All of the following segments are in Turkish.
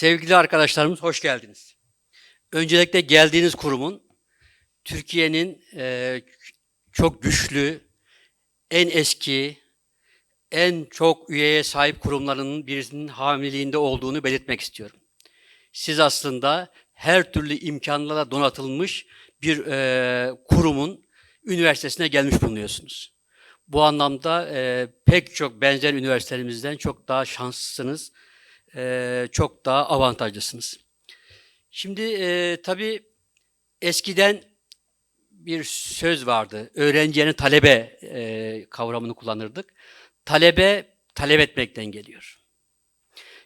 Sevgili arkadaşlarımız hoş geldiniz. Öncelikle geldiğiniz kurumun Türkiye'nin e, çok güçlü, en eski, en çok üyeye sahip kurumlarının birisinin hamileliğinde olduğunu belirtmek istiyorum. Siz aslında her türlü imkanlarla donatılmış bir e, kurumun üniversitesine gelmiş bulunuyorsunuz. Bu anlamda e, pek çok benzer üniversitelerimizden çok daha şanslısınız, e, çok daha avantajlısınız. Şimdi e, tabii eskiden bir söz vardı. Öğrencilerin talebe e, kavramını kullanırdık. Talebe talep etmekten geliyor.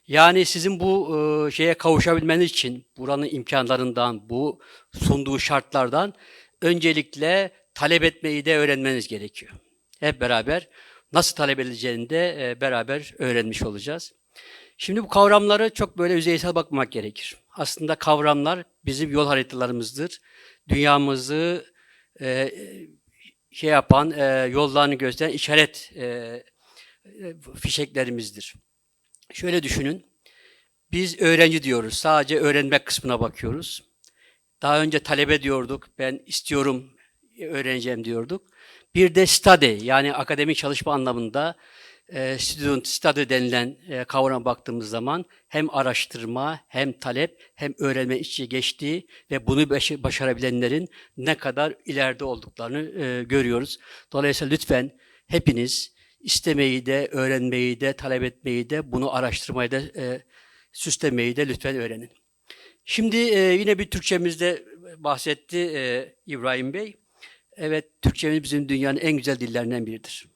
Yani sizin bu e, şeye kavuşabilmeniz için buranın imkanlarından, bu sunduğu şartlardan öncelikle talep etmeyi de öğrenmeniz gerekiyor. Hep beraber nasıl talep edileceğini de e, beraber öğrenmiş olacağız. Şimdi bu kavramları çok böyle yüzeysel bakmamak gerekir. Aslında kavramlar bizim yol haritalarımızdır. Dünyamızı e, şey yapan, e, yollarını gösteren işaret e, e, fişeklerimizdir. Şöyle düşünün, biz öğrenci diyoruz, sadece öğrenmek kısmına bakıyoruz. Daha önce talebe diyorduk, ben istiyorum, öğreneceğim diyorduk. Bir de study, yani akademik çalışma anlamında e, student study denilen e, kavrama baktığımız zaman hem araştırma, hem talep, hem öğrenme içi geçtiği ve bunu baş- başarabilenlerin ne kadar ileride olduklarını e, görüyoruz. Dolayısıyla lütfen hepiniz istemeyi de, öğrenmeyi de, talep etmeyi de, bunu araştırmayı da, e, süslemeyi de lütfen öğrenin. Şimdi e, yine bir Türkçemizde bahsetti e, İbrahim Bey. Evet, Türkçemiz bizim dünyanın en güzel dillerinden biridir.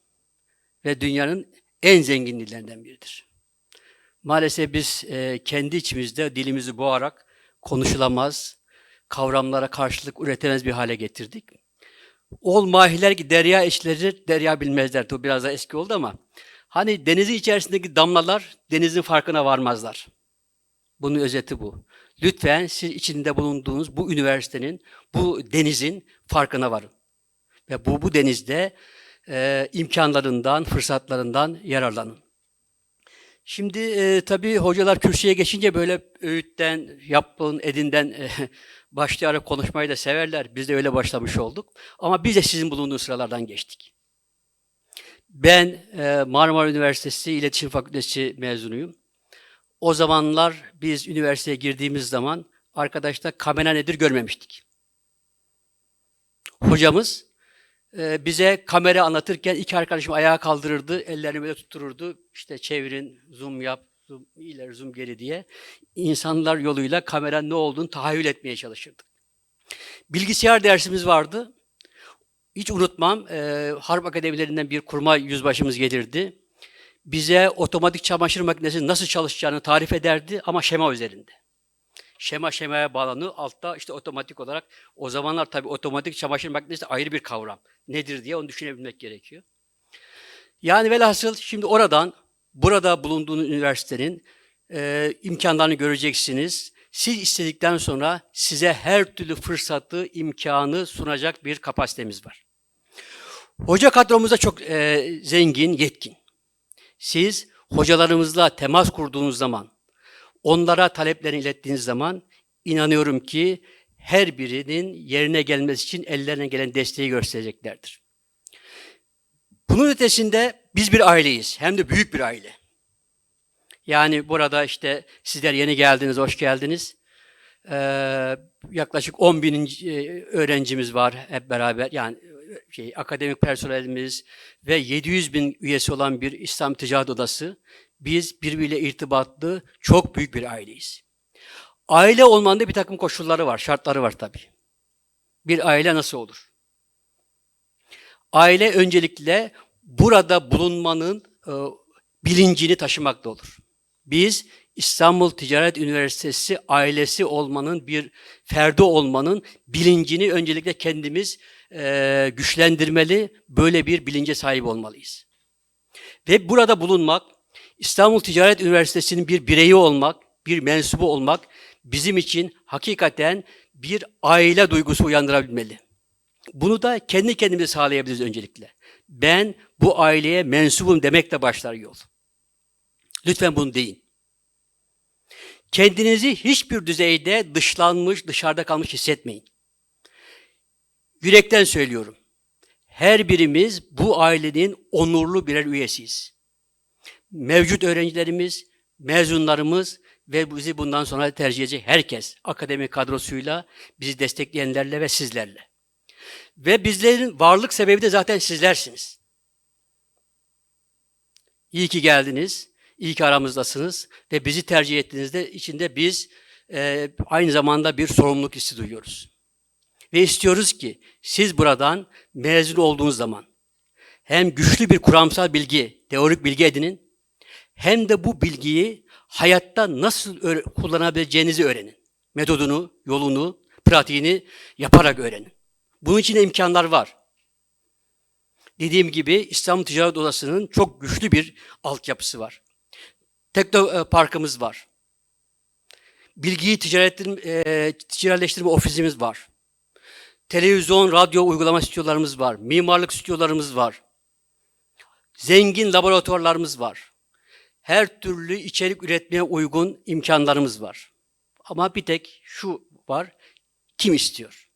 Ve dünyanın en zengin dillerinden biridir. Maalesef biz e, kendi içimizde dilimizi boğarak konuşulamaz, kavramlara karşılık üretemez bir hale getirdik. Ol mahiler ki derya eşleri derya bilmezler. Bu biraz da eski oldu ama hani denizin içerisindeki damlalar denizin farkına varmazlar. Bunun özeti bu. Lütfen siz içinde bulunduğunuz bu üniversitenin, bu denizin farkına varın. Ve bu, bu denizde e, imkanlarından, fırsatlarından yararlanın. Şimdi e, tabii hocalar kürsüye geçince böyle öğütten, yapın, edinden e, başlayarak konuşmayı da severler. Biz de öyle başlamış olduk. Ama biz de sizin bulunduğunuz sıralardan geçtik. Ben e, Marmara Üniversitesi İletişim Fakültesi mezunuyum. O zamanlar biz üniversiteye girdiğimiz zaman arkadaşlar kamera nedir görmemiştik. Hocamız e, bize kamera anlatırken iki arkadaşım ayağa kaldırırdı, ellerini böyle tuttururdu. İşte çevirin, zoom yap, zoom ileri, zoom geri diye. İnsanlar yoluyla kamera ne olduğunu tahayyül etmeye çalışırdık. Bilgisayar dersimiz vardı. Hiç unutmam, e, Harp Akademilerinden bir kurma yüzbaşımız gelirdi. Bize otomatik çamaşır makinesinin nasıl çalışacağını tarif ederdi ama şema üzerinde. Şema şemaya bağlanıyor. Altta işte otomatik olarak o zamanlar tabii otomatik çamaşır makinesi ayrı bir kavram. Nedir diye onu düşünebilmek gerekiyor. Yani velhasıl şimdi oradan burada bulunduğunuz üniversitenin e, imkanlarını göreceksiniz. Siz istedikten sonra size her türlü fırsatı, imkanı sunacak bir kapasitemiz var. Hoca kadromuz da çok e, zengin, yetkin. Siz hocalarımızla temas kurduğunuz zaman, onlara taleplerini ilettiğiniz zaman inanıyorum ki her birinin yerine gelmesi için ellerine gelen desteği göstereceklerdir. Bunun ötesinde biz bir aileyiz. Hem de büyük bir aile. Yani burada işte sizler yeni geldiniz, hoş geldiniz. Ee, yaklaşık 10 bin e, öğrencimiz var hep beraber. Yani e, şey, akademik personelimiz ve 700 bin üyesi olan bir İslam Ticaret Odası. Biz birbiriyle irtibatlı çok büyük bir aileyiz. Aile olmanın da bir takım koşulları var, şartları var tabii. Bir aile nasıl olur? Aile öncelikle burada bulunmanın e, bilincini taşımakta olur. Biz İstanbul Ticaret Üniversitesi ailesi olmanın bir ferdi olmanın bilincini öncelikle kendimiz e, güçlendirmeli, böyle bir bilince sahip olmalıyız. Ve burada bulunmak, İstanbul Ticaret Üniversitesi'nin bir bireyi olmak, bir mensubu olmak bizim için hakikaten bir aile duygusu uyandırabilmeli. Bunu da kendi kendimize sağlayabiliriz öncelikle. Ben bu aileye mensubum demekle başlar yol. Lütfen bunu deyin. Kendinizi hiçbir düzeyde dışlanmış, dışarıda kalmış hissetmeyin. Yürekten söylüyorum. Her birimiz bu ailenin onurlu birer üyesiyiz. Mevcut öğrencilerimiz, mezunlarımız ve bizi bundan sonra tercih edecek herkes akademi kadrosuyla, bizi destekleyenlerle ve sizlerle. Ve bizlerin varlık sebebi de zaten sizlersiniz. İyi ki geldiniz, iyi ki aramızdasınız ve bizi tercih ettiğinizde içinde biz e, aynı zamanda bir sorumluluk hissi duyuyoruz. Ve istiyoruz ki siz buradan mezun olduğunuz zaman hem güçlü bir kuramsal bilgi, teorik bilgi edinin hem de bu bilgiyi hayatta nasıl kullanabileceğinizi öğrenin. Metodunu, yolunu, pratiğini yaparak öğrenin. Bunun için imkanlar var. Dediğim gibi İstanbul Ticaret Odası'nın çok güçlü bir altyapısı var. Tekno e, Parkımız var. Bilgiyi ticaretleştirme, e, ticaretleştirme ofisimiz var. Televizyon, radyo uygulama stüdyolarımız var. Mimarlık stüdyolarımız var. Zengin laboratuvarlarımız var. Her türlü içerik üretmeye uygun imkanlarımız var. Ama bir tek şu var. Kim istiyor?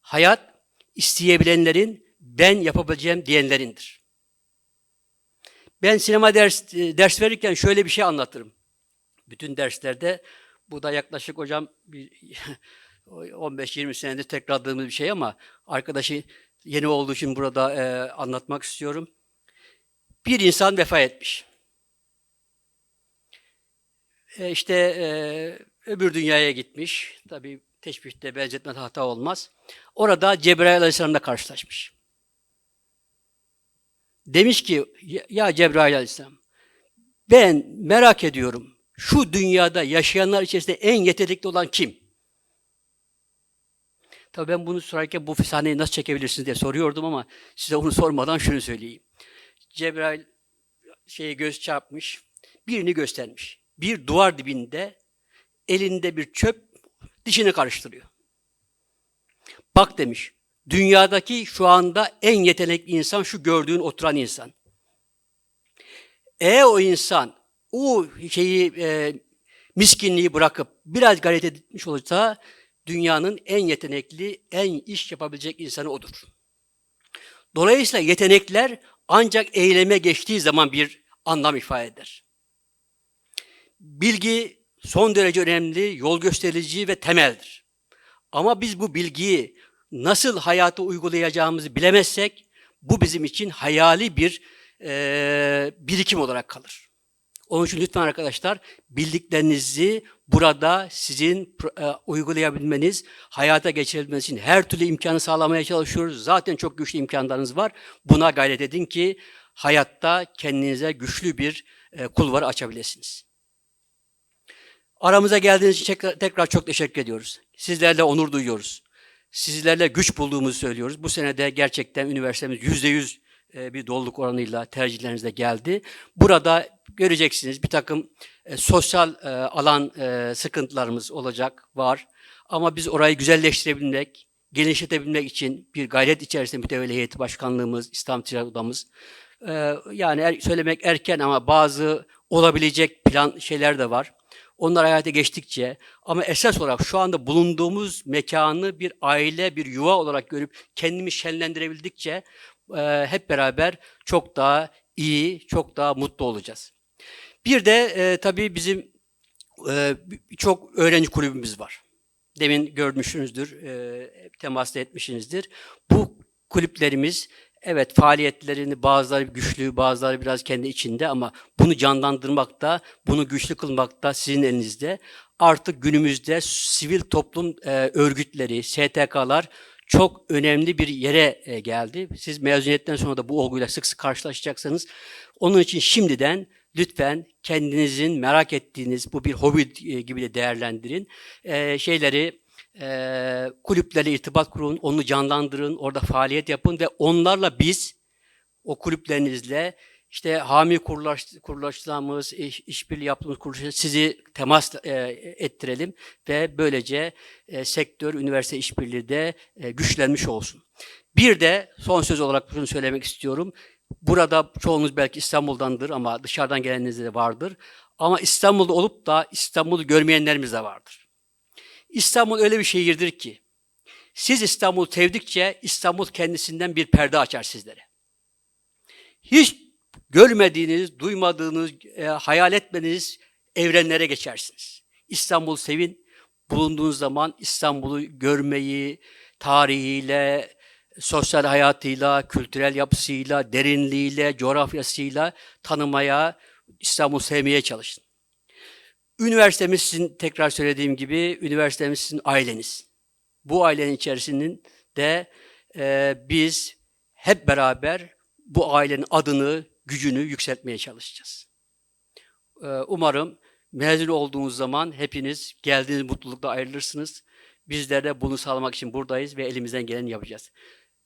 Hayat isteyebilenlerin ben yapabileceğim diyenlerindir. Ben sinema ders, e, ders verirken şöyle bir şey anlatırım. Bütün derslerde bu da yaklaşık hocam bir 15-20 senedir tekrarladığımız bir şey ama arkadaşı yeni olduğu için burada e, anlatmak istiyorum. Bir insan vefat etmiş. E, işte e, öbür dünyaya gitmiş. Tabii teşbihte benzetme hata olmaz. Orada Cebrail Aleyhisselam'la karşılaşmış. Demiş ki ya Cebrail Aleyhisselam ben merak ediyorum şu dünyada yaşayanlar içerisinde en yetenekli olan kim? Tabii ben bunu sorarken bu sahneyi nasıl çekebilirsiniz diye soruyordum ama size onu sormadan şunu söyleyeyim. Cebrail şeye göz çarpmış, birini göstermiş. Bir duvar dibinde elinde bir çöp dişini karıştırıyor. Bak demiş, dünyadaki şu anda en yetenekli insan şu gördüğün oturan insan. Eğer o insan o şeyi e, miskinliği bırakıp biraz gayret etmiş olursa dünyanın en yetenekli, en iş yapabilecek insanı odur. Dolayısıyla yetenekler ancak eyleme geçtiği zaman bir anlam ifade eder. Bilgi son derece önemli, yol gösterici ve temeldir. Ama biz bu bilgiyi nasıl hayata uygulayacağımızı bilemezsek bu bizim için hayali bir e, birikim olarak kalır. Onun için lütfen arkadaşlar bildiklerinizi burada sizin e, uygulayabilmeniz, hayata geçirebilmeniz için her türlü imkanı sağlamaya çalışıyoruz. Zaten çok güçlü imkanlarınız var. Buna gayret edin ki hayatta kendinize güçlü bir e, kulvar açabilirsiniz. Aramıza geldiğiniz için tekrar, çok teşekkür ediyoruz. Sizlerle onur duyuyoruz. Sizlerle güç bulduğumuzu söylüyoruz. Bu sene de gerçekten üniversitemiz yüzde yüz bir doluluk oranıyla tercihlerinizde geldi. Burada göreceksiniz bir takım e, sosyal e, alan e, sıkıntılarımız olacak, var. Ama biz orayı güzelleştirebilmek, genişletebilmek için bir gayret içerisinde mütevelli heyeti başkanlığımız, İslam Ticaret Odamız, e, yani er, söylemek erken ama bazı olabilecek plan şeyler de var. Onlar hayata geçtikçe ama esas olarak şu anda bulunduğumuz mekanı bir aile, bir yuva olarak görüp kendimi şenlendirebildikçe e, hep beraber çok daha iyi, çok daha mutlu olacağız. Bir de e, tabii bizim e, çok öğrenci kulübümüz var. Demin görmüşsünüzdür, e, temasla etmişsinizdir. Bu kulüplerimiz evet faaliyetlerini bazıları güçlü, bazıları biraz kendi içinde ama bunu canlandırmakta, bunu güçlü kılmakta sizin elinizde. Artık günümüzde sivil toplum e, örgütleri, STK'lar çok önemli bir yere e, geldi. Siz mezuniyetten sonra da bu olguyla sık sık karşılaşacaksınız. Onun için şimdiden lütfen kendinizin merak ettiğiniz bu bir hobi e, gibi de değerlendirin. E, şeyleri e, kulüplerle irtibat kurun, onu canlandırın, orada faaliyet yapın ve onlarla biz o kulüplerinizle işte hami kurulaş, kuruluşlarımız, iş, işbirliği yaptığımız kuruluşlar sizi temas e, ettirelim ve böylece e, sektör, üniversite işbirliği de e, güçlenmiş olsun. Bir de son söz olarak bunu söylemek istiyorum. Burada çoğunuz belki İstanbul'dandır ama dışarıdan geleniniz de vardır. Ama İstanbul'da olup da İstanbul'u görmeyenlerimiz de vardır. İstanbul öyle bir şehirdir ki siz İstanbul'u sevdikçe İstanbul kendisinden bir perde açar sizlere. Hiç görmediğiniz, duymadığınız, e, hayal etmediğiniz evrenlere geçersiniz. İstanbul'u sevin. Bulunduğunuz zaman İstanbul'u görmeyi, tarihiyle, sosyal hayatıyla, kültürel yapısıyla, derinliğiyle, coğrafyasıyla tanımaya, İstanbul'u sevmeye çalışın. Üniversitemiz sizin tekrar söylediğim gibi üniversitemiz sizin aileniz. Bu ailenin içerisinin de e, biz hep beraber bu ailenin adını, gücünü yükseltmeye çalışacağız. E, umarım mezun olduğunuz zaman hepiniz geldiğiniz mutlulukla ayrılırsınız. Bizler de bunu sağlamak için buradayız ve elimizden geleni yapacağız.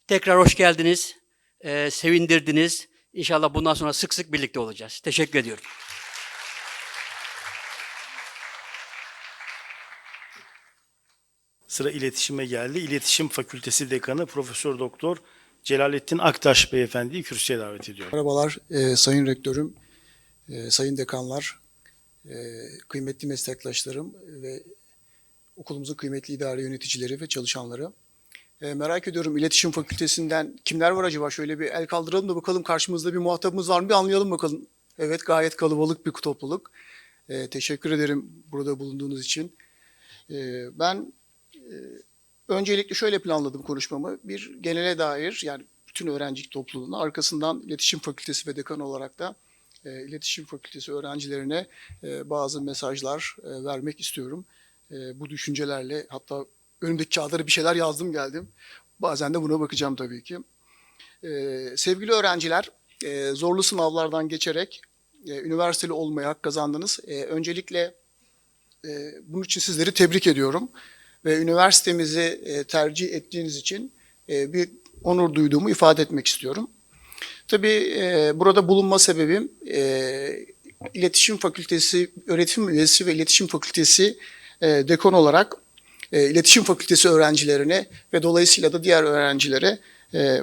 Tekrar hoş geldiniz, e, sevindirdiniz. İnşallah bundan sonra sık sık birlikte olacağız. Teşekkür ediyorum. Sıra iletişime geldi. İletişim Fakültesi Dekanı Profesör Doktor Celalettin Aktaş Beyefendi'yi kürsüye davet ediyorum. Merhabalar e, Sayın Rektörüm, e, Sayın Dekanlar, e, kıymetli meslektaşlarım ve okulumuzun kıymetli idare yöneticileri ve çalışanları. E, merak ediyorum iletişim fakültesinden kimler var acaba? Şöyle bir el kaldıralım da bakalım karşımızda bir muhatabımız var mı? Bir anlayalım bakalım. Evet gayet kalabalık bir topluluk. E, teşekkür ederim burada bulunduğunuz için. E, ben e, öncelikle şöyle planladım konuşmamı. Bir genele dair yani bütün öğrencilik topluluğuna arkasından iletişim fakültesi ve dekan olarak da e, iletişim fakültesi öğrencilerine e, bazı mesajlar e, vermek istiyorum. E, bu düşüncelerle hatta önümdeki kağıtlara bir şeyler yazdım geldim. Bazen de buna bakacağım tabii ki. E, sevgili öğrenciler, e, zorlu sınavlardan geçerek e, üniversiteli olmaya hak kazandınız. E, öncelikle e, bunun için sizleri tebrik ediyorum ve üniversitemizi e, tercih ettiğiniz için e, bir onur duyduğumu ifade etmek istiyorum. Tabii e, burada bulunma sebebim e, İletişim Fakültesi öğretim üyesi ve İletişim Fakültesi dekon olarak e, İletişim Fakültesi öğrencilerine ve dolayısıyla da diğer öğrencilere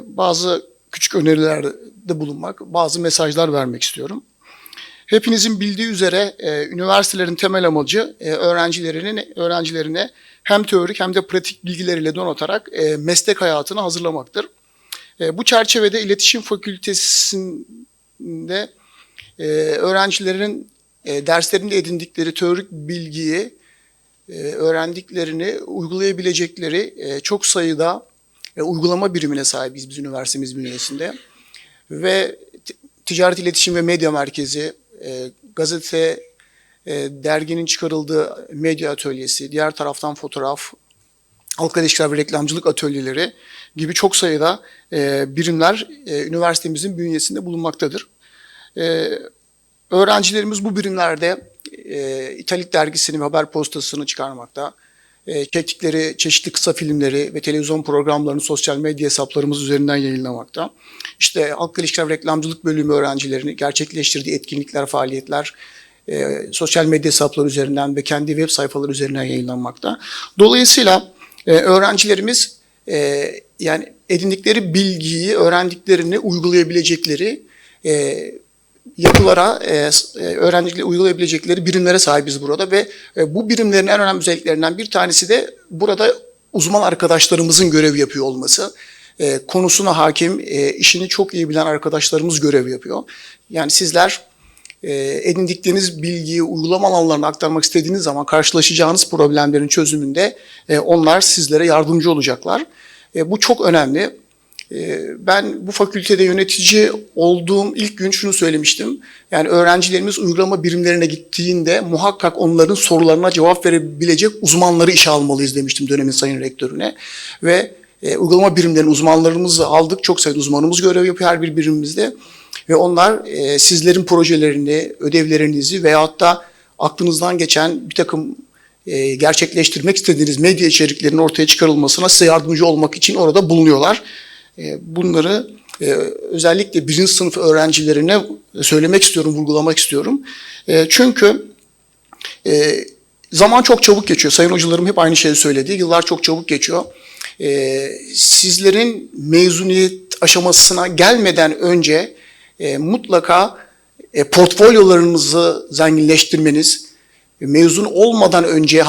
bazı küçük önerilerde bulunmak, bazı mesajlar vermek istiyorum. Hepinizin bildiği üzere e, üniversitelerin temel amacı e, öğrencilerinin öğrencilerine hem teorik hem de pratik bilgileriyle donatarak e, meslek hayatını hazırlamaktır. E, bu çerçevede iletişim fakültesinde e, öğrencilerin e, derslerinde edindikleri teorik bilgiyi e, öğrendiklerini uygulayabilecekleri e, çok sayıda e, uygulama birimine sahibiz biz üniversitemiz bünyesinde. Ve Ticaret İletişim ve Medya Merkezi, e, gazete, e, derginin çıkarıldığı medya atölyesi, diğer taraftan fotoğraf, halkla ilişkiler ve reklamcılık atölyeleri gibi çok sayıda e, birimler e, üniversitemizin bünyesinde bulunmaktadır. E, öğrencilerimiz bu birimlerde e, İtalik dergisini ve haber postasını çıkarmakta. E, çektikleri çeşitli kısa filmleri ve televizyon programlarını sosyal medya hesaplarımız üzerinden yayınlamakta. İşte halkla ilişkiler reklamcılık bölümü öğrencilerini gerçekleştirdiği etkinlikler, faaliyetler, e, sosyal medya hesapları üzerinden ve kendi web sayfaları üzerinden yayınlanmakta. Dolayısıyla e, öğrencilerimiz e, yani edindikleri bilgiyi, öğrendiklerini uygulayabilecekleri e, yapılara, e, e, öğrencileri uygulayabilecekleri birimlere sahibiz burada ve e, bu birimlerin en önemli özelliklerinden bir tanesi de burada uzman arkadaşlarımızın görev yapıyor olması. Konusuna hakim, işini çok iyi bilen arkadaşlarımız görev yapıyor. Yani sizler edindikleriniz bilgiyi uygulama alanlarına aktarmak istediğiniz zaman karşılaşacağınız problemlerin çözümünde onlar sizlere yardımcı olacaklar. Bu çok önemli. E, ben bu fakültede yönetici olduğum ilk gün şunu söylemiştim. Yani öğrencilerimiz uygulama birimlerine gittiğinde muhakkak onların sorularına cevap verebilecek uzmanları işe almalıyız demiştim dönemin sayın rektörüne. Ve e, uygulama birimlerinin uzmanlarımızı aldık. Çok sayıda uzmanımız görev yapıyor her bir birimimizde. Ve onlar e, sizlerin projelerini, ödevlerinizi veyahut da aklınızdan geçen bir takım e, gerçekleştirmek istediğiniz medya içeriklerinin ortaya çıkarılmasına size yardımcı olmak için orada bulunuyorlar. E, bunları e, özellikle birinci sınıf öğrencilerine söylemek istiyorum, vurgulamak istiyorum. E, çünkü zaman çok çabuk geçiyor. Sayın hocalarım hep aynı şeyi söyledi. Yıllar çok çabuk geçiyor. Sizlerin mezuniyet aşamasına gelmeden önce mutlaka portfolyolarınızı zenginleştirmeniz, mezun olmadan önce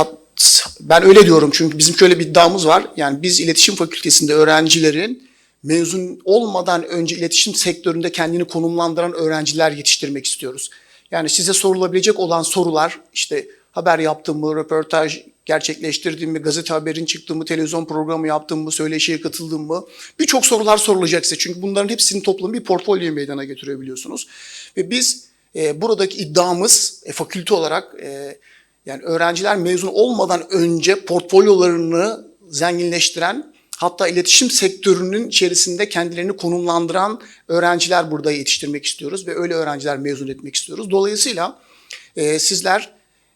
ben öyle diyorum çünkü bizim şöyle bir iddiamız var. Yani biz iletişim fakültesinde öğrencilerin mezun olmadan önce iletişim sektöründe kendini konumlandıran öğrenciler yetiştirmek istiyoruz. Yani size sorulabilecek olan sorular işte haber yaptım mı, röportaj gerçekleştirdim mi, gazete haberin çıktı mı, televizyon programı yaptım mı, söyleşiye katıldım mı? Birçok sorular sorulacak size. Çünkü bunların hepsinin toplamı bir portfolyo meydana getirebiliyorsunuz. Ve biz e, buradaki iddiamız e, fakülte olarak e, yani öğrenciler mezun olmadan önce portfolyolarını zenginleştiren hatta iletişim sektörünün içerisinde kendilerini konumlandıran öğrenciler burada yetiştirmek istiyoruz ve öyle öğrenciler mezun etmek istiyoruz. Dolayısıyla e, sizler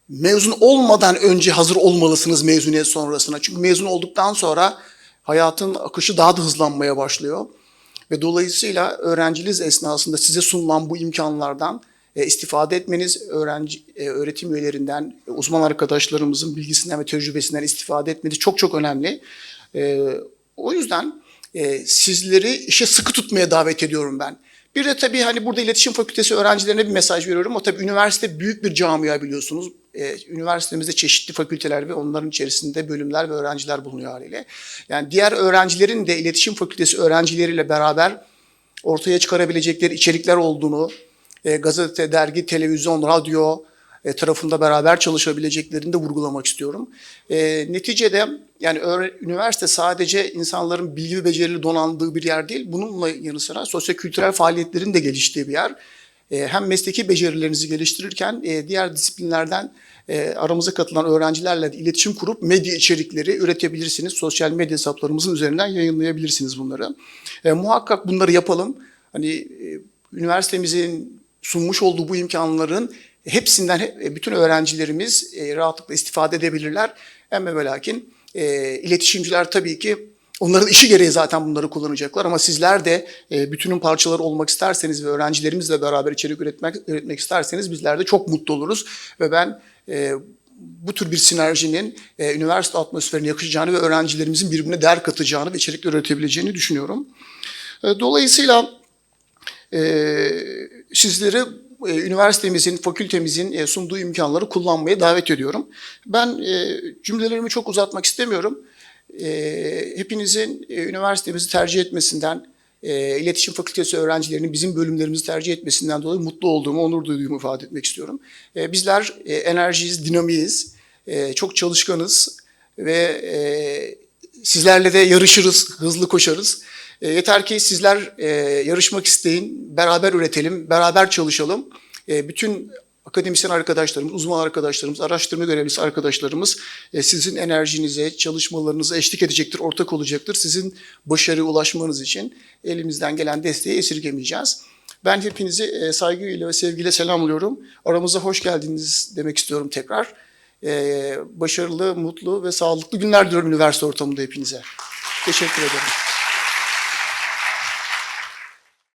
mezun olmadan önce hazır olmalısınız mezuniyet sonrasına. Çünkü mezun olduktan sonra hayatın akışı daha da hızlanmaya başlıyor. Ve dolayısıyla öğrenciliğiniz esnasında size sunulan bu imkanlardan e, istifade etmeniz, öğrenci e, öğretim üyelerinden, uzman arkadaşlarımızın bilgisinden ve tecrübesinden istifade etmeniz çok çok önemli. E, o yüzden e, sizleri işe sıkı tutmaya davet ediyorum ben. Bir de tabii hani burada iletişim fakültesi öğrencilerine bir mesaj veriyorum. O tabii üniversite büyük bir camia biliyorsunuz. Ee, üniversitemizde çeşitli fakülteler ve onların içerisinde bölümler ve öğrenciler bulunuyor haliyle. Yani diğer öğrencilerin de iletişim fakültesi öğrencileriyle beraber ortaya çıkarabilecekleri içerikler olduğunu, e, gazete, dergi, televizyon, radyo tarafında beraber çalışabileceklerini de vurgulamak istiyorum. E, neticede yani üniversite sadece insanların bilgi ve becerileri donandığı bir yer değil. Bununla yanı sıra sosyokültürel faaliyetlerin de geliştiği bir yer. E, hem mesleki becerilerinizi geliştirirken e, diğer disiplinlerden e, aramıza katılan öğrencilerle de iletişim kurup medya içerikleri üretebilirsiniz. Sosyal medya hesaplarımızın üzerinden yayınlayabilirsiniz bunları. E, muhakkak bunları yapalım. Hani e, üniversitemizin sunmuş olduğu bu imkanların hepsinden he- bütün öğrencilerimiz e, rahatlıkla istifade edebilirler. Ama ve lakin e, iletişimciler tabii ki onların işi gereği zaten bunları kullanacaklar ama sizler de e, bütünün parçaları olmak isterseniz ve öğrencilerimizle beraber içerik üretmek üretmek isterseniz bizler de çok mutlu oluruz ve ben e, bu tür bir sinerjinin e, üniversite atmosferine yakışacağını ve öğrencilerimizin birbirine değer katacağını ve içerikler üretebileceğini düşünüyorum. E, dolayısıyla e, sizleri e, üniversitemizin, fakültemizin e, sunduğu imkanları kullanmaya davet ediyorum. Ben e, cümlelerimi çok uzatmak istemiyorum. E, hepinizin e, üniversitemizi tercih etmesinden, e, iletişim fakültesi öğrencilerinin bizim bölümlerimizi tercih etmesinden dolayı mutlu olduğumu, onur duyduğumu ifade etmek istiyorum. E, bizler e, enerjiyiz, dinamiyiz, e, çok çalışkanız ve e, sizlerle de yarışırız, hızlı koşarız. E, yeter ki sizler e, yarışmak isteyin, beraber üretelim, beraber çalışalım. E, bütün akademisyen arkadaşlarımız, uzman arkadaşlarımız, araştırma görevlisi arkadaşlarımız e, sizin enerjinize, çalışmalarınıza eşlik edecektir, ortak olacaktır. Sizin başarıya ulaşmanız için elimizden gelen desteği esirgemeyeceğiz. Ben hepinizi e, saygıyla ve sevgiyle selamlıyorum. Aramıza hoş geldiniz demek istiyorum tekrar. E, başarılı, mutlu ve sağlıklı günler diliyorum üniversite ortamında hepinize. Teşekkür ederim.